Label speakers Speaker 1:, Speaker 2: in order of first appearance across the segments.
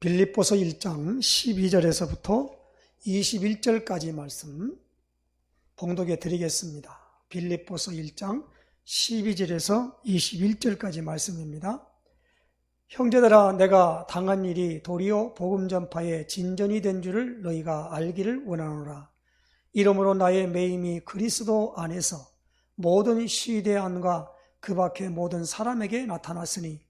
Speaker 1: 빌립보서 1장 12절에서부터 21절까지 말씀 봉독해 드리겠습니다. 빌립보서 1장 12절에서 21절까지 말씀입니다. 형제들아 내가 당한 일이 도리어 복음 전파에 진전이 된 줄을 너희가 알기를 원하노라. 이러므로 나의 매임이 그리스도 안에서 모든 시대 안과 그 밖의 모든 사람에게 나타났으니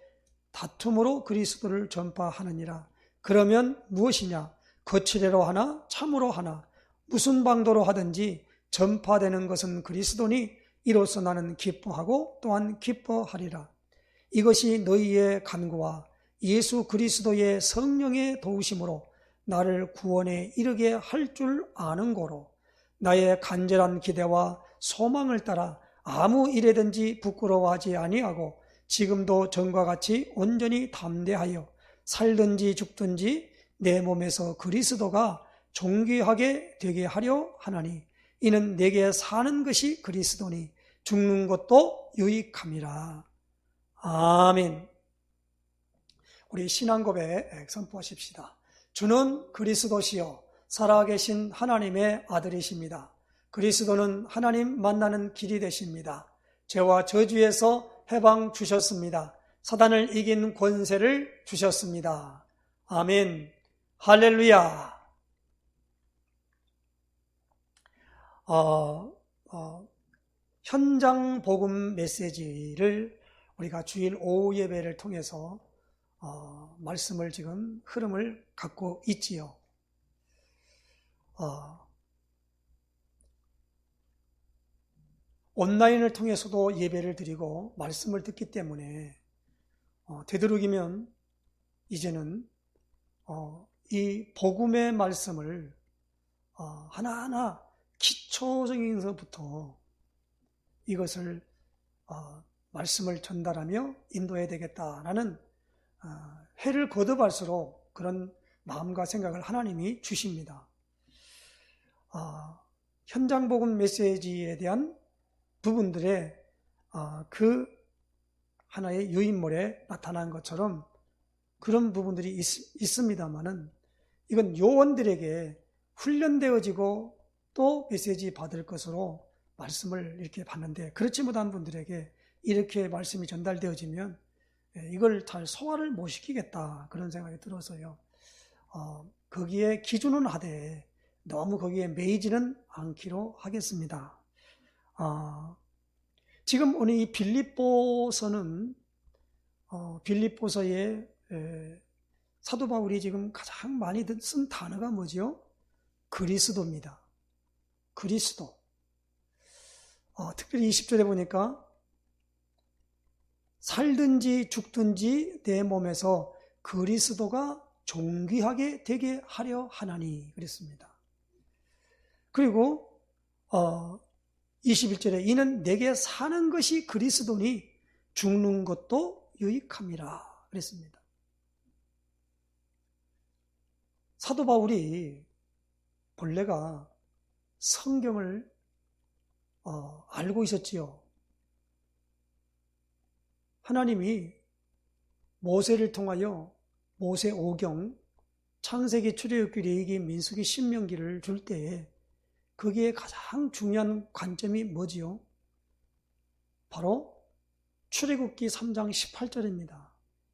Speaker 1: 다툼으로 그리스도를 전파하느니라. 그러면 무엇이냐? 거칠애로 하나 참으로 하나 무슨 방도로 하든지 전파되는 것은 그리스도니 이로써 나는 기뻐하고 또한 기뻐하리라. 이것이 너희의 간구와 예수 그리스도의 성령의 도우심으로 나를 구원에 이르게 할 줄 아는 거로 나의 간절한 기대와 소망을 따라 아무 일에든지 부끄러워하지 아니하고 지금도 전과 같이 온전히 담대하여 살든지 죽든지 내 몸에서 그리스도가 존귀하게 되게 하려 하나니 이는 내게 사는 것이 그리스도니 죽는 것도 유익함이라. 아멘. 우리 신앙 고백 선포하십시다. 주는 그리스도시요 살아계신 하나님의 아들이십니다. 그리스도는 하나님 만나는 길이 되십니다. 죄와 저주에서 해방 주셨습니다. 사단을 이긴 권세를 주셨습니다. 아멘. 할렐루야. 어, 어, 현장 복음 메시지를 우리가 주일 오후 예배를 통해서 어, 말씀을 지금 흐름을 갖고 있지요. 어, 온라인을 통해서도 예배를 드리고 말씀을 듣기 때문에 어, 되도록이면 이제는 어, 이 복음의 말씀을 어, 하나하나 기초적인 것부터 이것을 어, 말씀을 전달하며 인도해야 되겠다라는 어, 해를 거듭할수록 그런 마음과 생각을 하나님이 주십니다. 어, 현장 복음 메시지에 대한 부분들의 어, 그 하나의 유인물에 나타난 것처럼 그런 부분들이 있, 습니다만은 이건 요원들에게 훈련되어지고 또 메시지 받을 것으로 말씀을 이렇게 받는데 그렇지 못한 분들에게 이렇게 말씀이 전달되어지면 예, 이걸 잘 소화를 못 시키겠다 그런 생각이 들어서요. 어, 거기에 기준은 하되 너무 거기에 매이지는 않기로 하겠습니다. 어, 지금 오늘 이 빌립보서는 어, 빌립보서의 에, 사도 바울이 지금 가장 많이 쓴 단어가 뭐죠? 그리스도입니다. 그리스도. 어, 특별히 20절에 보니까 살든지 죽든지 내 몸에서 그리스도가 존귀하게 되게 하려 하나니 그랬습니다. 그리고 어, 21절에 이는 내게 사는 것이 그리스도니 죽는 것도 유익함이라 그랬습니다. 사도 바울이 본래가 성경을 어, 알고 있었지요. 하나님이 모세를 통하여 모세 오경, 창세기, 출애굽기, 레위기, 민수기, 신명기를 줄 때에 거기에 가장 중요한 관점이 뭐지요? 바로 출애굽기 3장 18절입니다.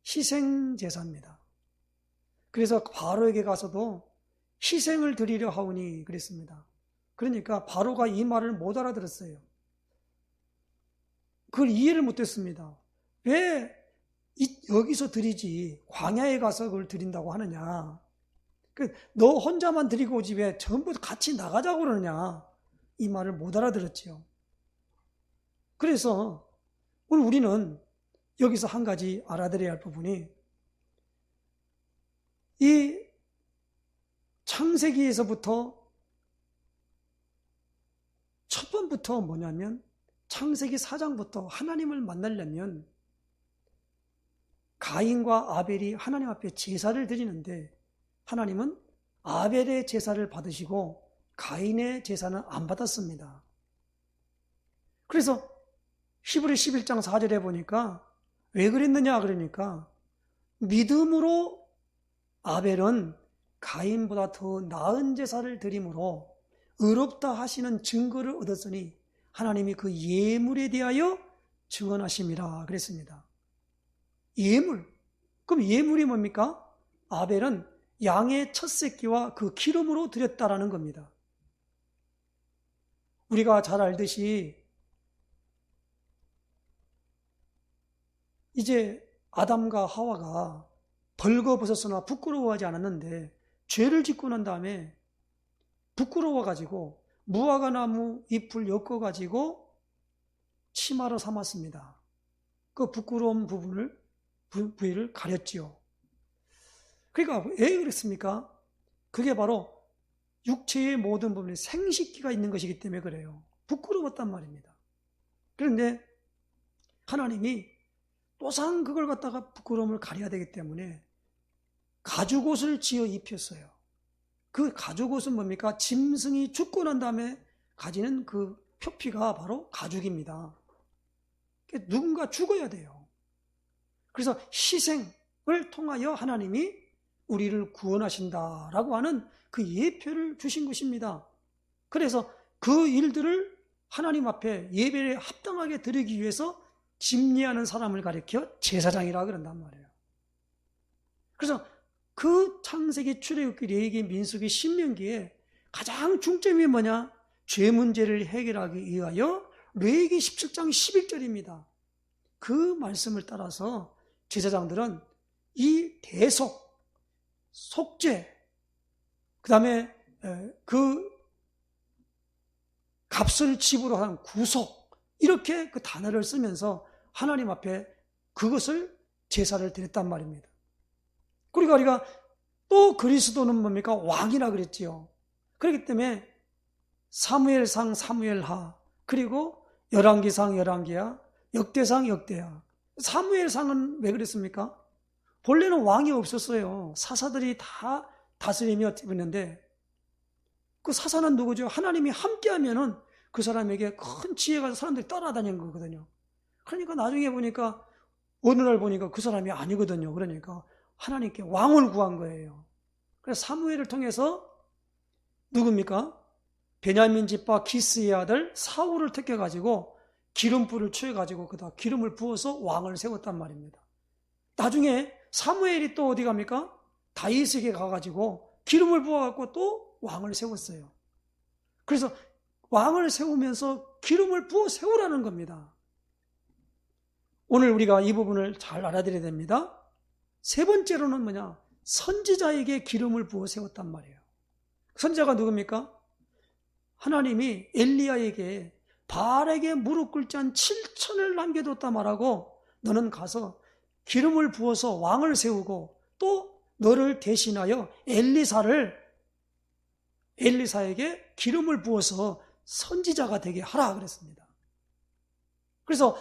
Speaker 1: 희생 제사입니다. 그래서 바로에게 가서도 희생을 드리려 하오니 그랬습니다. 그러니까 바로가 이 말을 못 알아들었어요. 그걸 이해를 못했습니다. 왜 여기서 드리지 광야에 가서 그걸 드린다고 하느냐? 그너 혼자만 드리고 오지 왜 전부 같이 나가자고 그러냐? 이 말을 못 알아들었지요. 그래서 오늘 우리는 여기서 한 가지 알아들어야 할 부분이 이 창세기에서부터 첫 번부터 뭐냐면 창세기 4장부터 하나님을 만나려면 가인과 아벨이 하나님 앞에 제사를 드리는데 하나님은 아벨의 제사를 받으시고 가인의 제사는 안 받았습니다. 그래서 히브리 11장 4절에 보니까 왜 그랬느냐 그러니까 믿음으로 아벨은 가인보다 더 나은 제사를 드림으로 의롭다 하시는 증거를 얻었으니 하나님이 그 예물에 대하여 증언하심이라 그랬습니다. 예물. 그럼 예물이 뭡니까? 아벨은 양의 첫 새끼와 그 기름으로 드렸다라는 겁니다. 우리가 잘 알듯이 이제 아담과 하와가 벌거벗었으나 부끄러워하지 않았는데 죄를 짓고 난 다음에 부끄러워가지고 무화과 나무 잎을 엮어가지고 치마로 삼았습니다. 그 부끄러운 부분을 부위를 가렸지요. 그러니까 왜 그랬습니까? 그게 바로 육체의 모든 부분에 생식기가 있는 것이기 때문에 그래요. 부끄러웠단 말입니다. 그런데 하나님이 또상 그걸 갖다가 부끄러움을 가려야 되기 때문에 가죽옷을 지어 입혔어요. 그 가죽옷은 뭡니까? 짐승이 죽고 난 다음에 가지는 그 표피가 바로 가죽입니다. 누군가 죽어야 돼요. 그래서 희생을 통하여 하나님이 우리를 구원하신다라고 하는 그 예표를 주신 것입니다. 그래서 그 일들을 하나님 앞에 예배에 합당하게 드리기 위해서 집리하는 사람을 가리켜 제사장이라 그런단 말이에요. 그래서 그 창세기, 출애굽기, 레위기, 민수기, 신명기에 가장 중점이 뭐냐? 죄 문제를 해결하기 위하여 레위기 17장 11절입니다. 그 말씀을 따라서 제사장들은 이 대속, 속죄, 그 다음에 그 값을 지불로 한 구속, 이렇게 그 단어를 쓰면서 하나님 앞에 그것을 제사를 드렸단 말입니다. 그러니까 우리가 또 그리스도는 뭡니까? 왕이라 그랬지요. 그렇기 때문에 사무엘상 사무엘하 그리고 열왕기상 열왕기야 역대상 역대야 사무엘상은 왜 그랬습니까? 본래는 왕이 없었어요. 사사들이 다 다스리며 있는데 그 사사는 누구죠? 하나님이 함께하면은 그 사람에게 큰 지혜가 사람들이 따라다니는 거거든요. 그러니까 나중에 보니까 어느 날 보니까 그 사람이 아니거든요. 그러니까 하나님께 왕을 구한 거예요. 그래서 사무엘을 통해서 누굽니까? 베냐민 집과 기스의 아들 사울을 택해 가지고 기름불을 취해 가지고 그다 기름을 부어서 왕을 세웠단 말입니다. 나중에 사무엘이 또 어디 갑니까? 다윗에게 가가지고 기름을 부어갖고 또 왕을 세웠어요. 그래서 왕을 세우면서 기름을 부어 세우라는 겁니다. 오늘 우리가 이 부분을 잘 알아들여야 됩니다. 세 번째로는 뭐냐? 선지자에게 기름을 부어 세웠단 말이에요. 선지자가 누굽니까? 하나님이 엘리야에게 바알에게 무릎 꿇지 않 7천을 남겨뒀다 말하고 너는 가서 기름을 부어서 왕을 세우고 또 너를 대신하여 엘리사를 엘리사에게 기름을 부어서 선지자가 되게 하라 그랬습니다. 그래서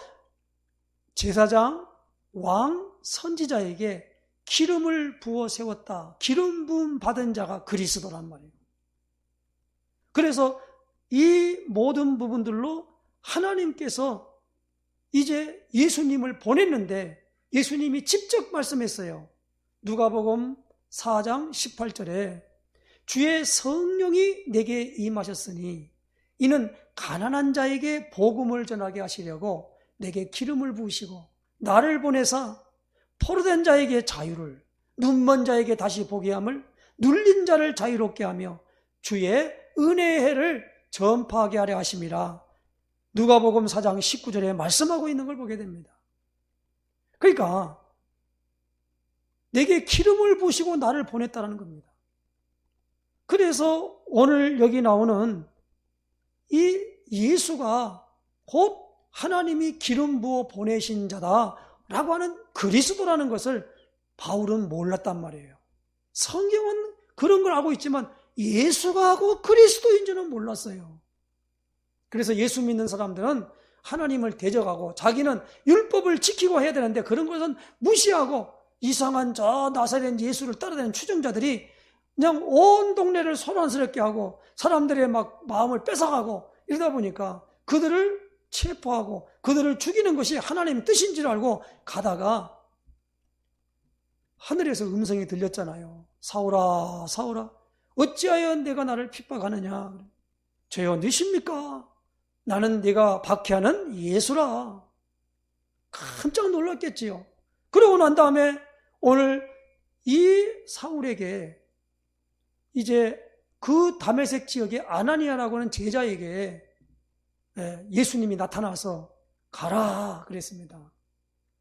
Speaker 1: 제사장, 왕, 선지자에게 기름을 부어 세웠다. 기름 부음 받은 자가 그리스도란 말이에요. 그래서 이 모든 부분들로 하나님께서 이제 예수님을 보냈는데 예수님이 직접 말씀했어요. 누가복음 4장 18절에 주의 성령이 내게 임하셨으니 이는 가난한 자에게 복음을 전하게 하시려고 내게 기름을 부으시고 나를 보내사 포로된 자에게 자유를, 눈먼 자에게 다시 보게 함을, 눌린 자를 자유롭게 하며 주의 은혜의 해를 전파하게 하려 하심이라. 누가복음 4장 19절에 말씀하고 있는 걸 보게 됩니다. 그러니까 내게 기름을 부시고 나를 보냈다는 겁니다. 그래서 오늘 여기 나오는 이 예수가 곧 하나님이 기름 부어 보내신 자다. 라고 하는 그리스도라는 것을 바울은 몰랐단 말이에요. 성경은 그런 걸 알고 있지만 예수가 고 그리스도인 줄은 몰랐어요. 그래서 예수 믿는 사람들은 하나님을 대적하고 자기는 율법을 지키고 해야 되는데 그런 것은 무시하고 이상한 저 나사렛 예수를 따라다니는 추종자들이 그냥 온 동네를 소란스럽게 하고 사람들의 막 마음을 뺏어가고 이러다 보니까 그들을 체포하고 그들을 죽이는 것이 하나님 뜻인 줄 알고 가다가 하늘에서 음성이 들렸잖아요. 사오라, 사오라. 어찌하여 내가 나를 핍박하느냐? 죄여 너십니까? 나는 네가 박해하는 예수라. 깜짝 놀랐겠지요. 그러고 난 다음에 오늘 이 사울에게 이제 그 다메섹 지역의 아나니아라고 하는 제자에게 예, 예수님이 나타나서 가라 그랬습니다.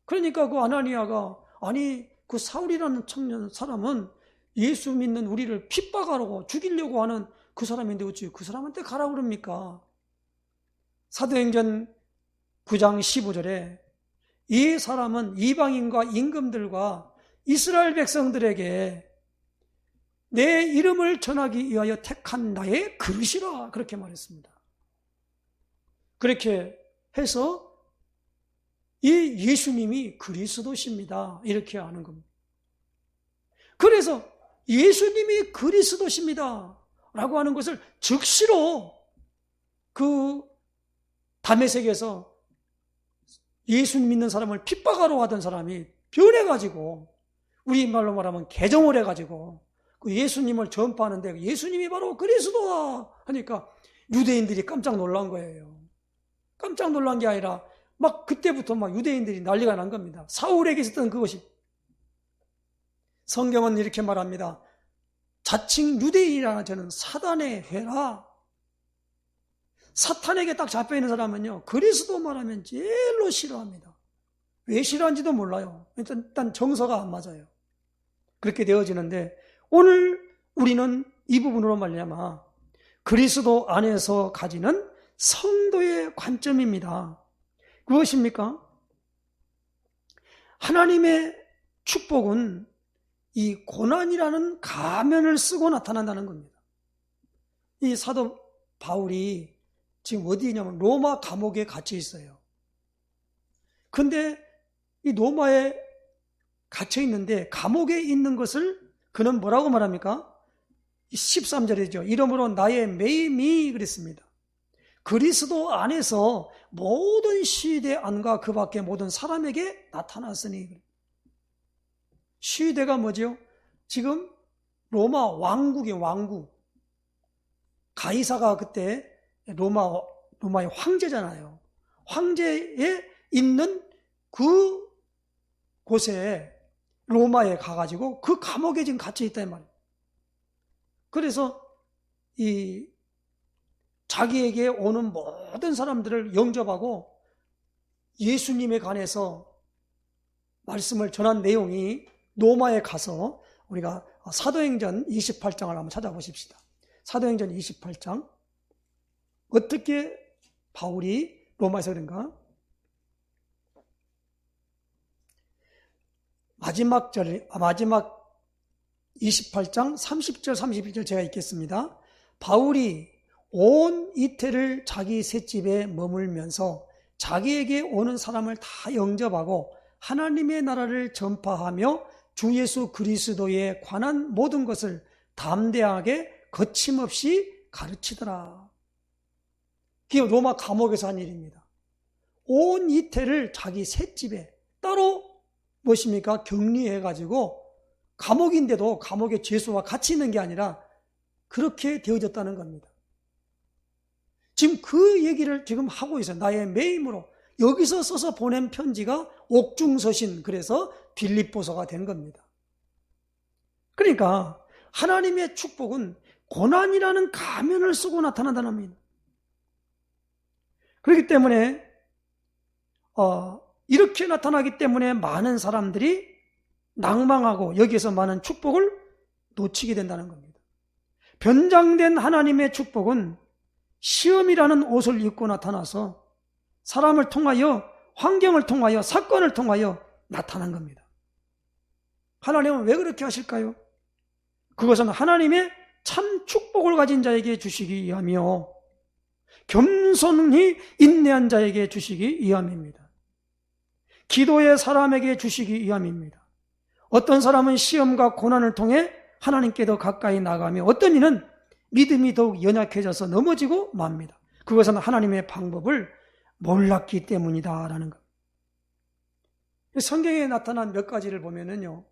Speaker 1: 그러니까 그 아나니아가 아니 그 사울이라는 청년 사람은 예수 믿는 우리를 핍박하려고 죽이려고 하는 그 사람인데 어찌 그 사람한테 가라 그럽니까? 사도행전 9장 15절에 이 사람은 이방인과 임금들과 이스라엘 백성들에게 내 이름을 전하기 위하여 택한 나의 그릇이라 그렇게 말했습니다. 그렇게 해서 이 예수님이 그리스도십니다. 이렇게 하는 겁니다. 그래서 예수님이 그리스도십니다. 라고 하는 것을 즉시로 그 담에색에서 예수 믿는 사람을 핍박하러 하던 사람이 변해가지고 우리 말로 말하면 개정을 해가지고 그 예수님을 전파하는데 예수님이 바로 그리스도다 하니까 유대인들이 깜짝 놀란 거예요. 깜짝 놀란 게 아니라 막 그때부터 막 유대인들이 난리가 난 겁니다. 사울에게 있었던 그것이 성경은 이렇게 말합니다. 자칭 유대인이라는 저는 사단의 회라. 사탄에게 딱 잡혀있는 사람은요, 그리스도 말하면 제일로 싫어합니다. 왜 싫어하는지도 몰라요. 일단 정서가 안 맞아요. 그렇게 되어지는데, 오늘 우리는 이 부분으로 말미암아 그리스도 안에서 가지는 성도의 관점입니다. 무엇입니까? 하나님의 축복은 이 고난이라는 가면을 쓰고 나타난다는 겁니다. 이 사도 바울이 지금 어디냐면 로마 감옥에 갇혀 있어요. 근데 이 로마에 갇혀 있는데 감옥에 있는 것을 그는 뭐라고 말합니까? 13절이죠. 이러므로 나의 매임이 그랬습니다. 그리스도 안에서 모든 시대 안과 그 밖의 모든 사람에게 나타났으니 시대가 뭐죠? 지금 로마 왕국의 왕국 가이사가 그때 로마 로마의 황제잖아요. 황제에 있는 그 곳에 로마에 가가지고 그 감옥에 지금 갇혀 있단 말이에요. 그래서 이 자기에게 오는 모든 사람들을 영접하고 예수님에 관해서 말씀을 전한 내용이 로마에 가서 우리가 사도행전 28장을 한번 찾아보십시다. 사도행전 28장. 어떻게 바울이 로마에서 그런가? 마지막 절, 아, 마지막 28장 30절, 31절 제가 읽겠습니다. 바울이 온 이태를 자기 셋집에 머물면서 자기에게 오는 사람을 다 영접하고 하나님의 나라를 전파하며 주 예수 그리스도에 관한 모든 것을 담대하게 거침없이 가르치더라. 그게 로마 감옥에서 한 일입니다. 온 이태를 자기 셋집에 따로 무엇입니까? 격리해가지고 감옥인데도 감옥의 죄수와 같이 있는 게 아니라 그렇게 되어졌다는 겁니다. 지금 그 얘기를 지금 하고 있어요. 나의 매임으로. 여기서 써서 보낸 편지가 옥중서신, 그래서 빌립보서가 된 겁니다. 그러니까 하나님의 축복은 고난이라는 가면을 쓰고 나타난다는 겁니다. 그렇기 때문에 어, 이렇게 나타나기 때문에 많은 사람들이 낭망하고 여기에서 많은 축복을 놓치게 된다는 겁니다. 변장된 하나님의 축복은 시험이라는 옷을 입고 나타나서 사람을 통하여 환경을 통하여 사건을 통하여 나타난 겁니다. 하나님은 왜 그렇게 하실까요? 그것은 하나님의 참 축복을 가진 자에게 주시기 위함이요. 겸손히 인내한 자에게 주시기 위함입니다. 기도의 사람에게 주시기 위함입니다. 어떤 사람은 시험과 고난을 통해 하나님께 더 가까이 나가며 어떤 이는 믿음이 더욱 연약해져서 넘어지고 맙니다. 그것은 하나님의 방법을 몰랐기 때문이다라는 것. 성경에 나타난 몇 가지를 보면은요.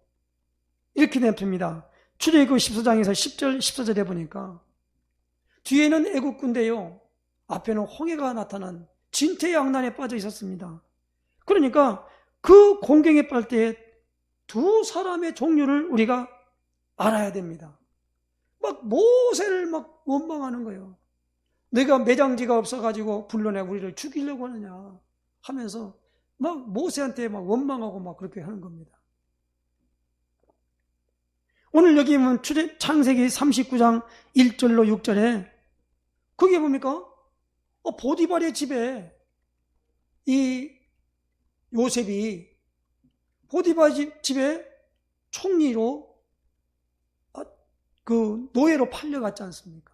Speaker 1: 이렇게 됩니다. 출애굽 14장에서 10절 14절에 보니까 뒤에는 애국 군대요. 앞에는 홍해가 나타난 진퇴양난에 빠져 있었습니다. 그러니까 그 공경에 빠질 때 두 사람의 종류를 우리가 알아야 됩니다. 막 모세를 막 원망하는 거예요. 내가 매장지가 없어가지고 불러내 우리를 죽이려고 하느냐 하면서 막 모세한테 막 원망하고 막 그렇게 하는 겁니다. 오늘 여기 보면 창세기 39장 1절로 6절에 그게 뭡니까? 어, 보디발의 집에 이 요셉이 보디발 집에 총리로 아, 그 노예로 팔려갔지 않습니까?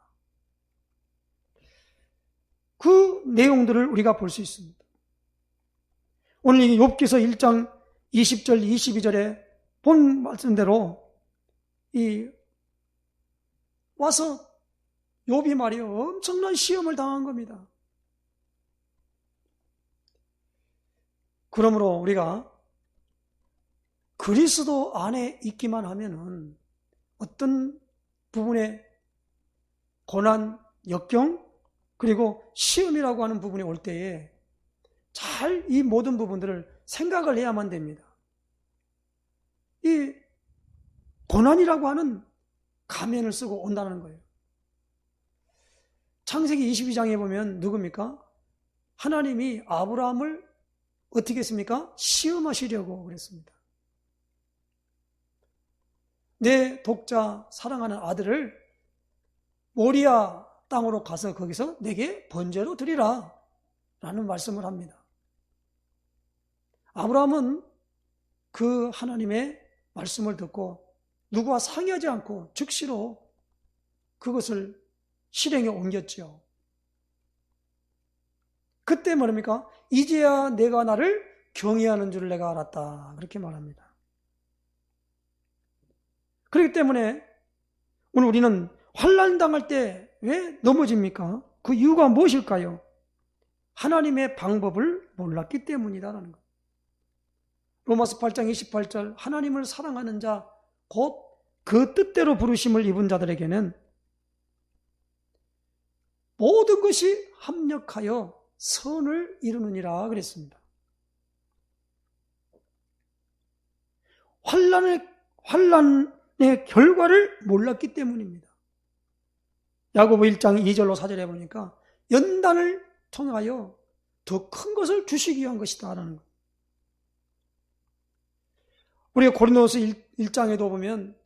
Speaker 1: 그 내용들을 우리가 볼 수 있습니다. 오늘 이 욥기서 1장 20절 22절에 본 말씀대로 이 와서 욥이 말이요 엄청난 시험을 당한 겁니다. 그러므로 우리가 그리스도 안에 있기만 하면은 어떤 부분에 고난, 역경, 그리고 시험이라고 하는 부분이 올 때에 잘 이 모든 부분들을 생각을 해야만 됩니다. 이 고난이라고 하는 가면을 쓰고 온다는 거예요. 창세기 22장에 보면 누굽니까? 하나님이 아브라함을 어떻게 했습니까? 시험하시려고 그랬습니다. 내 독자 사랑하는 아들을 모리아 땅으로 가서 거기서 내게 번제로 드리라 라는 말씀을 합니다. 아브라함은 그 하나님의 말씀을 듣고 누구와 상의하지 않고 즉시로 그것을 실행에 옮겼죠. 그때 뭐랍니까? 이제야 내가 나를 경외하는 줄 내가 알았다. 그렇게 말합니다. 그렇기 때문에 오늘 우리는 환란 당할 때 왜 넘어집니까? 그 이유가 무엇일까요? 하나님의 방법을 몰랐기 때문이다라는 것. 로마서 8장 28절 하나님을 사랑하는 자 곧 그 뜻대로 부르심을 입은 자들에게는 모든 것이 합력하여 선을 이루느니라 그랬습니다. 환란의 환란의 결과를 몰랐기 때문입니다. 야고보 1장 2절로 4절에 보니까 연단을 통하여 더 큰 것을 주시기 위한 것이다라는 것. 우리가 고린도서 1, 장에도 보면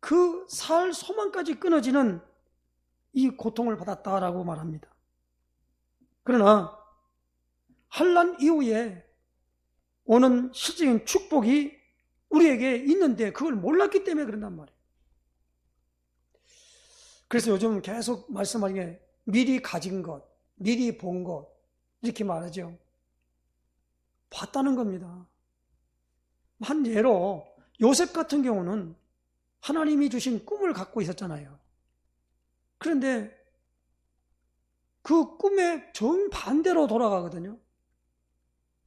Speaker 1: 그 살 소망까지 끊어지는 이 고통을 받았다라고 말합니다. 그러나 한란 이후에 오는 실질적인 축복이 우리에게 있는데 그걸 몰랐기 때문에 그런단 말이에요. 그래서 요즘 계속 말씀하는 게 미리 가진 것, 미리 본 것, 이렇게 말하죠. 봤다는 겁니다. 한 예로 요셉 같은 경우는 하나님이 주신 꿈을 갖고 있었잖아요. 그런데 그 꿈의 정반대로 돌아가거든요.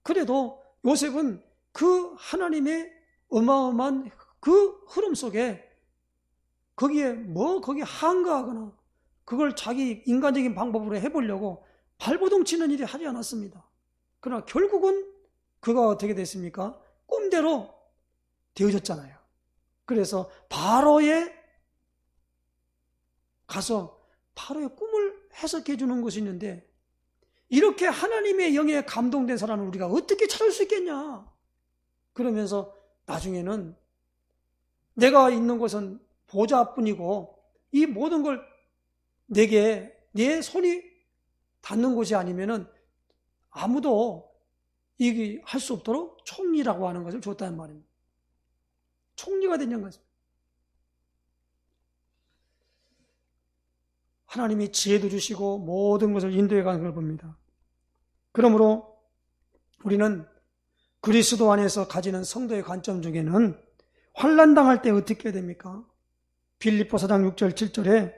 Speaker 1: 그래도 요셉은 그 하나님의 어마어마한 그 흐름 속에 거기에 뭐 거기에 한가하거나 그걸 자기 인간적인 방법으로 해보려고 발버둥 치는 일이 하지 않았습니다. 그러나 결국은 그가 어떻게 됐습니까? 꿈대로 되어졌잖아요. 그래서 바로에 가서 바로의 꿈을 해석해 주는 것이 있는데 이렇게 하나님의 영에 감동된 사람을 우리가 어떻게 찾을 수 있겠냐? 그러면서 나중에는 내가 있는 곳은 보좌뿐이고 이 모든 걸 내게 내 손이 닿는 곳이 아니면은 아무도 이게 할 수 없도록 총리라고 하는 것을 줬다는 말입니다. 총리가 된다는 것입니다. 하나님이 지혜도 주시고 모든 것을 인도해 가는 걸 봅니다. 그러므로 우리는 그리스도 안에서 가지는 성도의 관점 중에는 환란 당할 때 어떻게 됩니까? 빌립보 사장 6절 7절에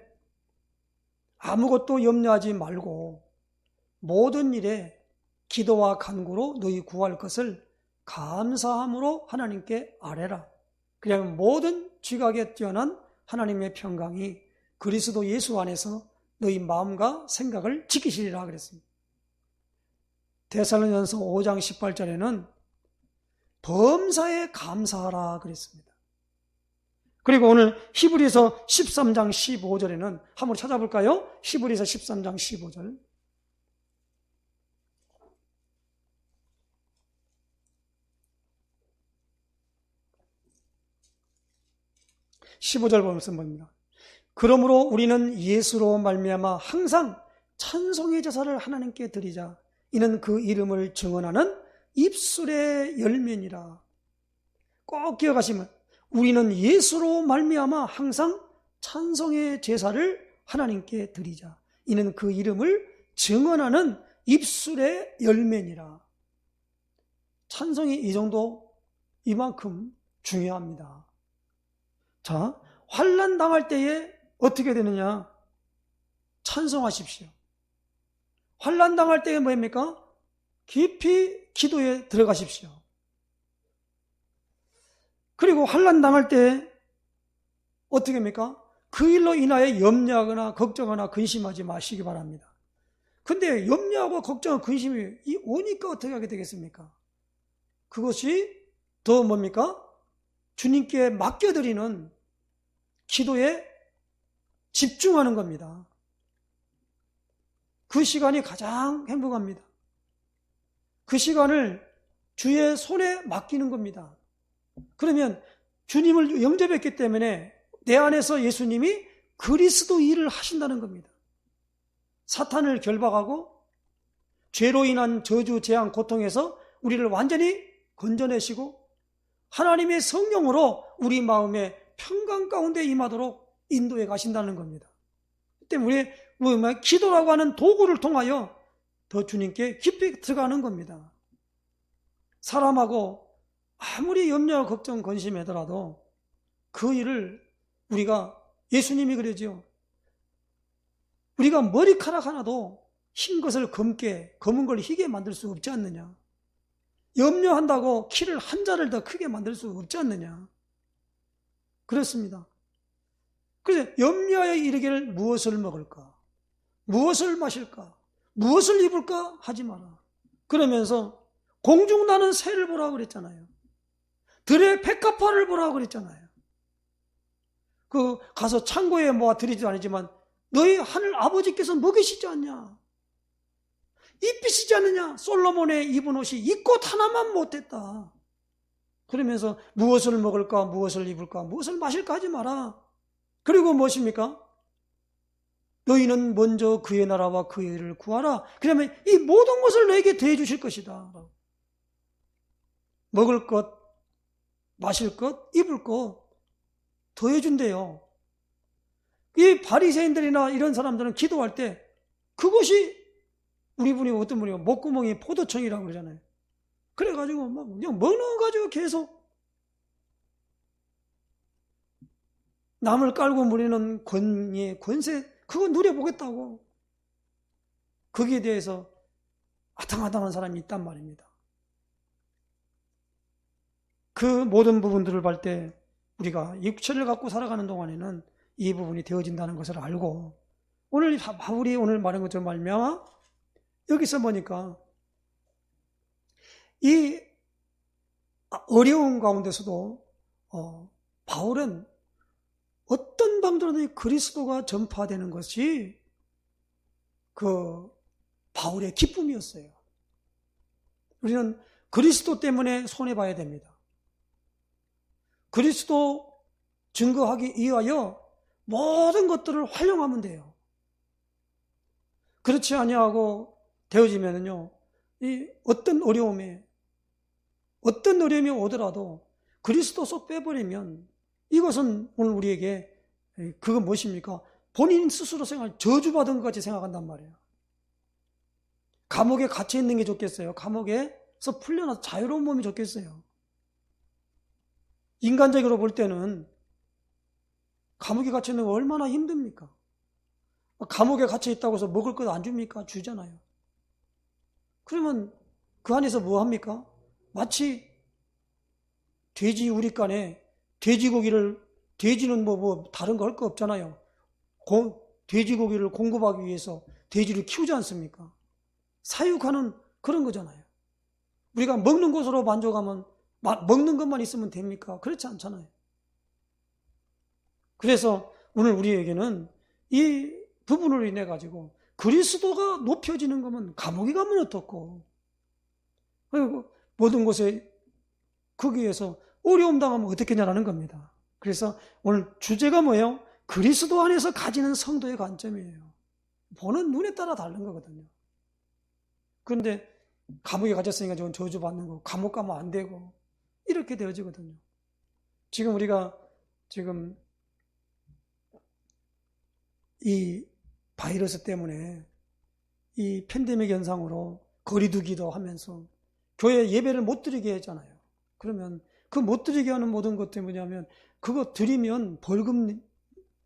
Speaker 1: 아무것도 염려하지 말고 모든 일에 기도와 간구로 너희 구할 것을 감사함으로 하나님께 아뢰라. 그러면 모든 지각에 뛰어난 하나님의 평강이 그리스도 예수 안에서 너희 마음과 생각을 지키시리라 그랬습니다. 대살로연서 5장 18절에는 범사에 감사하라 그랬습니다. 그리고 오늘 히브리서 13장 15절에는 한번 찾아볼까요? 히브리서 13장 15절. 15절 보면서 봅니다. 그러므로 우리는 예수로 말미암아 항상 찬송의 제사를 하나님께 드리자. 이는 그 이름을 증언하는 입술의 열면이라. 꼭 기억하시면 우리는 예수로 말미암아 항상 찬송의 제사를 하나님께 드리자. 이는 그 이름을 증언하는 입술의 열면이라. 찬송이 이 정도 이만큼 중요합니다. 자, 환란 당할 때에 어떻게 되느냐? 찬송하십시오. 환란 당할 때에 뭐입니까? 깊이 기도에 들어가십시오. 그리고 환란 당할 때 어떻게 합니까? 그 일로 인하여 염려하거나 걱정하거나 근심하지 마시기 바랍니다. 근데 염려하고 걱정하고 근심이 오니까 어떻게 하게 되겠습니까? 그것이 더 뭡니까? 주님께 맡겨드리는 기도에 집중하는 겁니다. 그 시간이 가장 행복합니다. 그 시간을 주의 손에 맡기는 겁니다. 그러면 주님을 영접했기 때문에 내 안에서 예수님이 그리스도 일을 하신다는 겁니다. 사탄을 결박하고 죄로 인한 저주, 재앙, 고통에서 우리를 완전히 건져내시고 하나님의 성령으로 우리 마음에 평강 가운데 임하도록 인도해 가신다는 겁니다. 때문에 우리 뭐 기도라고 하는 도구를 통하여 더 주님께 깊이 들어가는 겁니다. 사람하고 아무리 염려, 걱정, 건심하더라도 그 일을 우리가 예수님이 그러지요. 우리가 머리카락 하나도 흰 것을 검게, 검은 걸 희게 만들 수 없지 않느냐. 염려한다고 키를 한 자를 더 크게 만들 수 없지 않느냐. 그렇습니다. 그래서 염려하여 이르기를 무엇을 먹을까? 무엇을 마실까? 무엇을 입을까? 하지 마라. 그러면서 공중 나는 새를 보라고 그랬잖아요. 들의 백합화를 보라고 그랬잖아요. 그 가서 창고에 모아 드리지도 아니지만 너희 하늘 아버지께서 먹이시지 않냐? 입히시지 않느냐? 솔로몬의 입은 옷이 이 꽃 하나만 못했다. 그러면서 무엇을 먹을까, 무엇을 입을까, 무엇을 마실까 하지 마라. 그리고 무엇입니까? 너희는 먼저 그의 나라와 그의 일을 구하라. 그러면 이 모든 것을 너에게 대해 주실 것이다. 먹을 것, 마실 것, 입을 것 더해 준대요. 이 바리새인들이나 이런 사람들은 기도할 때 그것이 우리 분이 어떤 분이 목구멍이 포도청이라고 그러잖아요. 그래가지고 막 그냥 먹어가지고 계속 남을 깔고 무리는 권위, 권세, 그거 누려보겠다고. 거기에 대해서 아탕아탕한 사람이 있단 말입니다. 그 모든 부분들을 볼 때 우리가 육체를 갖고 살아가는 동안에는 이 부분이 되어진다는 것을 알고 오늘 바울이 오늘 말한 것처럼 말미암아 여기서 보니까 이 어려운 가운데서도 어, 바울은 어떤 방도로든 그리스도가 전파되는 것이 그 바울의 기쁨이었어요. 우리는 그리스도 때문에 손해봐야 됩니다. 그리스도 증거하기 위하여 모든 것들을 활용하면 돼요. 그렇지 아니하고 되어지면요, 이 어떤 어려움에 어떤 어려움이 오더라도 그리스도 속 빼버리면 이것은 오늘 우리에게 그건 무엇입니까? 본인 스스로 생각, 저주받은 것 같이 생각한단 말이에요. 감옥에 갇혀 있는 게 좋겠어요. 감옥에서 풀려나서 자유로운 몸이 좋겠어요. 인간적으로 볼 때는 감옥에 갇혀 있는 거 얼마나 힘듭니까? 감옥에 갇혀 있다고 해서 먹을 것 안 줍니까? 주잖아요. 그러면 그 안에서 뭐 합니까? 마치 돼지 우리간에 돼지고기를 돼지는 뭐, 뭐 다른 거 할 거 없잖아요. 고- 돼지고기를 공급하기 위해서 돼지를 키우지 않습니까? 사육하는 그런 거잖아요. 우리가 먹는 것으로 만족하면 마- 먹는 것만 있으면 됩니까? 그렇지 않잖아요. 그래서 오늘 우리에게는 이 부분으로 인해 가지고 그리스도가 높여지는 거면 감옥에 가면 어떻고 모든 곳에 거기에서 어려움 당하면 어떻겠냐라는 겁니다. 그래서 오늘 주제가 뭐예요? 그리스도 안에서 가지는 성도의 관점이에요. 보는 눈에 따라 다른 거거든요. 그런데 감옥에 갇혔으니까 저건 저주받는 거, 감옥 가면 안 되고, 이렇게 되어지거든요. 지금 우리가 지금 이 바이러스 때문에 이 팬데믹 현상으로 거리두기도 하면서 교회 예배를 못 드리게 했잖아요. 그러면 그 못 드리게 하는 모든 것들이 뭐냐면 그거 드리면 벌금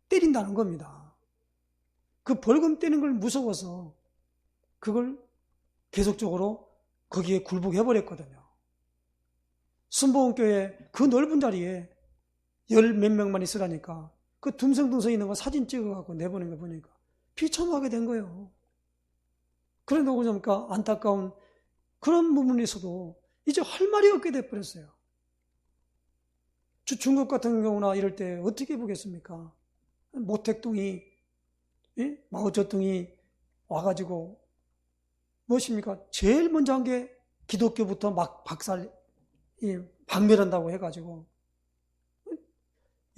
Speaker 1: 때린다는 겁니다. 그 벌금 떼는 걸 무서워서 그걸 계속적으로 거기에 굴복해 버렸거든요. 순복음교회 그 넓은 자리에 열 몇 명만 있으라니까 그 듬성듬성 있는 거 사진 찍어갖고 내보낸 거 보니까 비참하게 된 거예요. 그래 놓고 보니까 안타까운 그런 부분에서도 이제 할 말이 없게 돼버렸어요. 주- 중국 같은 경우나 이럴 때 어떻게 보겠습니까? 모택동이 예? 마오쩌둥이 와가지고 무엇입니까? 제일 먼저 한 게 기독교부터 막 박살 이 박멸한다고 해가지고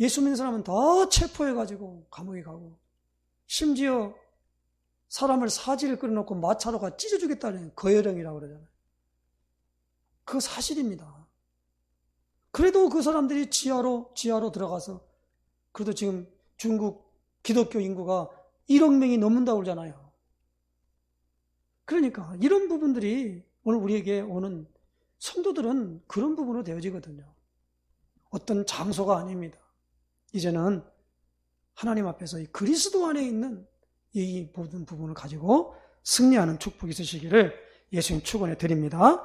Speaker 1: 예수 믿는 사람은 다 체포해가지고 감옥에 가고 심지어 사람을 사지를 끌어놓고 마차로 가 찢어주겠다는 거여령이라고 그러잖아요. 그 사실입니다. 그래도 그 사람들이 지하로 지하로 들어가서 그래도 지금 중국 기독교 인구가 1억 명이 넘는다고 그러잖아요. 그러니까 이런 부분들이 오늘 우리에게 오는 성도들은 그런 부분으로 되어지거든요. 어떤 장소가 아닙니다. 이제는 하나님 앞에서 이 그리스도 안에 있는 이 모든 부분을 가지고 승리하는 축복이 있으시기를 예수님 축원해 드립니다.